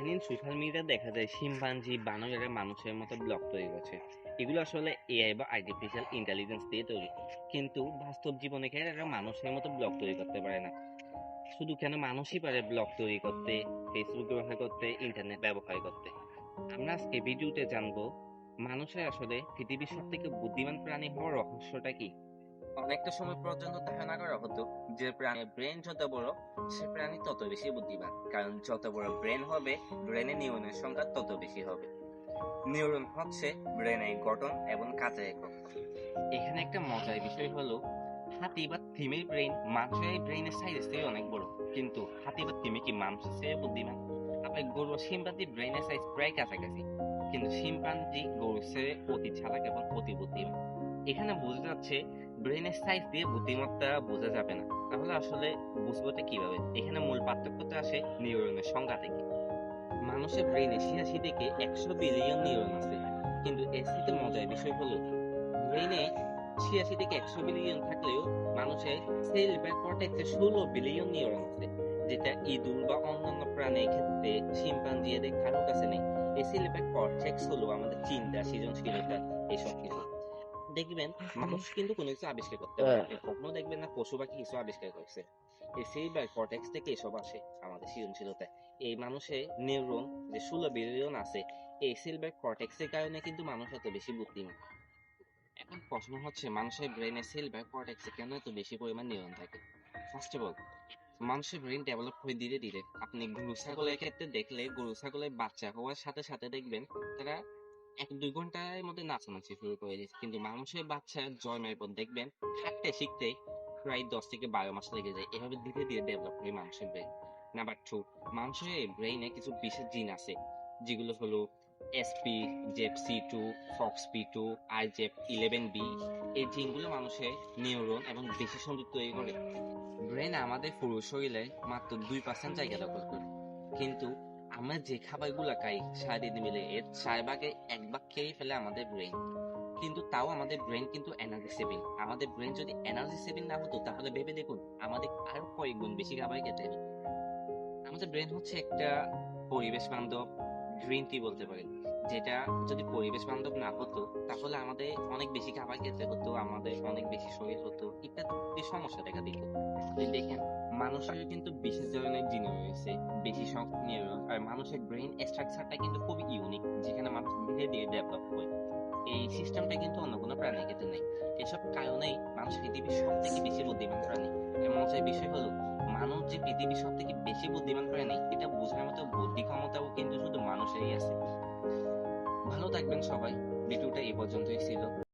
ইদানিং social media দেখা যায় শিম্পাঞ্জি বানরেরা মানুষের মতো ব্লগ তৈরি করছে। এগুলো আসলে এআই বা আর্টিফিশিয়াল ইন্টেলিজেন্স দিয়ে তৈরি। কিন্তু বাস্তব জীবনে কেন এরা মানুষের মতো ব্লগ তৈরি করতে পারে না? শুধু কেন মানুষই পারে ব্লগ তৈরি করতে ফেসবুক ব্যবহার করতে ইন্টারনেট ব্যবহার করতে? আমরা আজকে ভিডিওতে জানব, মানুষের আসলে পৃথিবীর সব থেকে বুদ্ধিমান প্রাণী হওয়ার রহস্যটা কি? অনেকটা সময় পর্যন্ত ধারণা করা হতো যে প্রাণীর ব্রেন যত বড়, সে প্রাণী তত বেশি বুদ্ধিমান। কারণ যত বড় ব্রেন হবে ব্রেনে নিউরনের সংখ্যা তত বেশি হবে। নিউরন হচ্ছে ব্রেনের গঠন এবং কাজের একক। এখানে একটা মজার বিষয় হলো, হাতি বা থিমের ব্রেন মানুষের ব্রেনের সাইজের চেয়ে অনেক বড়। কিন্তু হাতি বা থিমে কি মানুষের চেয়ে বুদ্ধিমান? আবার গরু শিম্পাঞ্জি ব্রেনের সাইজ প্রায় কাছাকাছি। কিন্তু শিম্পাঞ্জি গরুর চেয়ে অতি চালাক এবং অতি বুদ্ধিমান। এখানে বোঝা যাচ্ছে ব্রেনের সাইজ দিয়ে বুদ্ধিমত্তা বোঝা যাবে না। তাহলে আসলে বুঝবোটা কীভাবে? এখানে মূল পার্থক্যটা আসে নিউরনের সংখ্যা থেকে। মানুষের ব্রেনে ছিয়াশি থেকে একশো বিলিয়ন নিউরন আছে। কিন্তু এর থেকে মজার বিষয় হলো ব্রেনে ছিয়াশি থেকে একশো বিলিয়ন থাকলেও মানুষের সেল বা কর্টেক্সে ষোলো বিলিয়ন নিউরন আছে। যেটা ইঁদুর বা অন্যান্য প্রাণীর ক্ষেত্রে শিম্পাঞ্জি এদের কারোর কাছে নেই। এই সেল বা কর্টেক্স হলো আমাদের চিন্তা, সৃজনশীলতা এইসব কিছু। দেখবেন মানুষ কিন্তু কোনো কিছু আবিষ্কার করতে পারে না। কখনো দেখবেন না পশু পাখি কিছু আবিষ্কার করছে। এই সেল বা কর্টেক্স থেকে এসব আসে আমাদের সৃজনশীলতায়। এই মানুষের নিউরন যে ষোলো বিলিয়ন আছে এই সিলভার কর্টেক্সের কারণে কিন্তু মানুষ এত বেশি বুদ্ধিমান। এখন প্রশ্ন হচ্ছে মানুষের ব্রেনে সিলভার কর্টেক্সে কেন এত বেশি পরিমাণ নিউরন থাকে? ফার্স্ট অফ অল মানুষের ব্রেন ডেভেলপ হয়ে ধীরে ধীরে। আপনি গরু ছাগলের ক্ষেত্রে দেখলে গরু ছাগলের বাচ্চা হওয়ার সাথে সাথে দেখবেন তারা এক দুই ঘণ্টার মধ্যে নাচানাচি শুরু করে দিয়েছে। কিন্তু মানুষের বাচ্চা জন্মের পর দেখবেন হাঁটতে শিখতে প্রায় দশ থেকে বারো মাস লেগে যায়। এভাবে ধীরে ধীরে ডেভেলপ হয় মানুষের ব্রেন নাম্বার টু মানুষের ব্রেইনে কিছু বিশেষ জিন আছে, যেগুলো হলো SP gap C two fox P two I gap eleven B এই জিনগুলো মানুষের নিউরন এবং বেশি সংযোগ তৈরি করে। ব্রেন আমাদের পুরো শরীরে মাত্র দুই পার্সেন্ট জায়গা দখল করে। কিন্তু আমরা যে খাবার খাবারগুলো খাই, সারাদিন মিলে, এর চার ভাগে এক ভাগ খেয়ে ফেলে আমাদের ব্রেন কিন্তু তাও আমাদের ব্রেন কিন্তু এনার্জি সেভিং আমাদের ব্রেন যদি এনার্জি সেভিং না হতো, তাহলে ভেবে দেখুন, আমাদের আরও কয়েক গুণ বেশি খাবার খেতে আমাদের ব্রেন হচ্ছে একটা পরিবেশ বান্ধব গ্রিন টি বলতে পারেন। যেটা যদি পরিবেশ বান্ধব না হতো, তাহলে আমাদের অনেক বেশি খাবার খেতে হতো, আমাদের অনেক বেশি শরীর হতো, ইত্যাদি। সমস্যা দেখা দিত। দেখেন মানুষের কিন্তু বিশেষ ধরনের জিন রয়েছে, বেশি সংখ্যক নিউরন আর মানুষের ব্রেন স্ট্রাকচারটা কিন্তু খুবই ইউনিক যেখানে মানুষ ধীরে ধীরে ডেভেলপ হয়। এই সিস্টেমটা কিন্তু অন্য কোনো প্রাণীর ক্ষেত্রে নেই। এসব কারণেই মানুষ পৃথিবীর সব থেকে বেশি বুদ্ধিমান প্রাণী। এর মজার বিষয় হলো, মানুষ যে পৃথিবীর সব থেকে বেশি বুদ্ধিমান প্রাণী, এটা বোঝার মতো বুদ্ধি ক্ষমতাও কিন্তু শুধু মানুষেরই আছে। ভালো থাকবেন সবাই। ভিডিওটা এই পর্যন্তই ছিল।